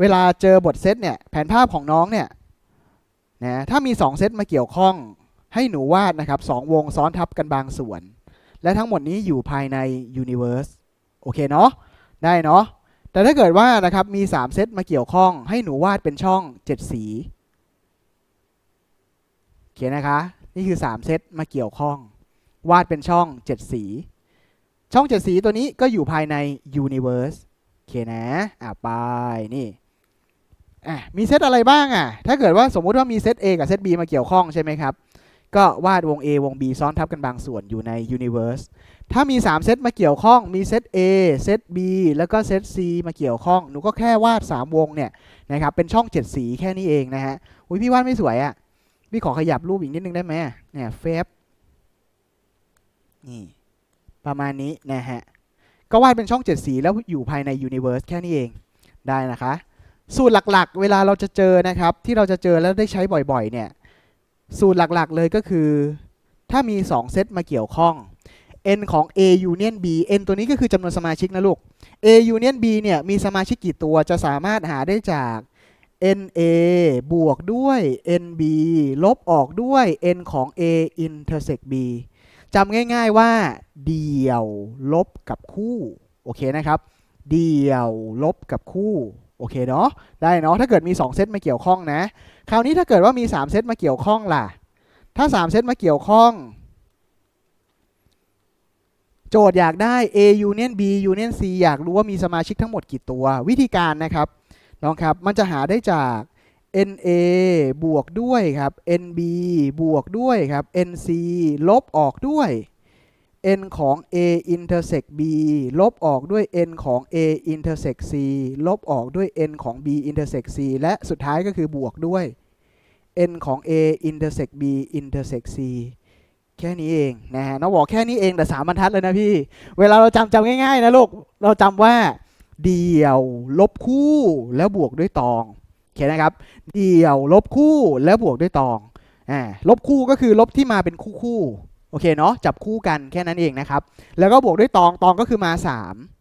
เวลาเจอบทเซตเนี่ยแผนภาพของน้องเนี่ยนะถ้ามี 2 เซตมาเกี่ยวข้อง ให้หนูวาดนะครับสองวงซ้อนทับกันบางส่วน และทั้งหมดนี้อยู่ภายใน Universe โอเคเนาะได้เนาะแต่ถ้าเกิดว่านะครับมี 3 เซตมาเกี่ยวข้อง ให้หนูวาดเป็นช่อง 7 สีโอเคนะคะ นี่คือ 3 เซตมาเกี่ยวข้อง วาดเป็นช่อง 7 สี ช่อง 7 สีตัวนี้ก็อยู่ภายใน Universe โอเคนะ อะไปนี่ อะมีเซตอะไรบ้างอะ ถ้าเกิดว่าสมมุติว่ามีเซต A กับเซต B มาเกี่ยวข้องใช่ไหมครับ ก็วาดวง A วง B ซ้อนทับกันบางส่วนอยู่ใน Universe ถ้ามี 3 เซตมาเกี่ยวข้อง มีเซต A เซต B แล้วก็เซต C มาเกี่ยวข้อง หนูก็แค่วาด 3 วงเนี่ยนะครับ เป็นช่อง 7 สีแค่นี้เองนะฮะ อุ้ยพี่วาดไม่สวยอะ พี่ขอขยับรูปอีกนิดนึงได้ไหมเนี่ยเฟบนี่ประมาณนี้นะฮะ ก็วาดเป็นช่อง 7 สีแล้วอยู่ภายใน Universe แค่นี้เอง ได้นะคะ สูตรหลักๆ เวลาเราจะเจอนะครับ ที่เราจะเจอแล้วได้ใช้บ่อยๆ เนี่ย สูตรหลักๆ เลยก็คือ ถ้ามี 2 เซตมาเกี่ยวข้อง n ของ a union b n ตัวนี้ก็คือจำนวนสมาชิกนะลูก a union b เนี่ยมีสมาชิกกี่ตัวจะสามารถหาได้จาก na บวกด้วย nb ลบออกด้วย n ของ a intersect b จำง่ายๆว่าเดี่ยวลบกับคู่ โอเคนะครับ เดี่ยวลบกับคู่ โอเคเนาะได้เนาะถ้าเกิดมี 2 เซตมาเกี่ยวข้องนะ คราวนี้ถ้าเกิดว่ามี 3 เซตมาเกี่ยวข้องล่ะ ถ้า 3 เซตมาเกี่ยวข้อง โจทย์อยากได้ A union B union C อยากรู้ว่ามีสมาชิกทั้งหมดกี่ตัว วิธีการนะครับน้องครับมันจะหาได้จาก NA บวกด้วยครับ NB บวกด้วยครับ NC ลบออกด้วย n ของ a intersect b ลบออกด้วย n ของ a intersect c ลบออกด้วย n ของ b intersect c และสุดท้ายก็คือบวกด้วย n ของ a intersect b intersect c แค่นี้เองนะฮะน้องบอกแค่นี้เองแต่สามบรรทัดเลยนะพี่ เวลาเราจำจำง่ายๆนะลูก เราจำว่า เดี่ยวลบคู่แล้วบวกด้วยตองโอเคนะครับ เดี่ยวลบคู่แล้วบวกด้วยตองอ่าลบคู่ก็คือลบที่มาเป็นคู่คู่ โอเคเนาะจับคู่กันแค่นั้นเองนะครับ แล้วก็บวกด้วยตองตองก็คือมา 3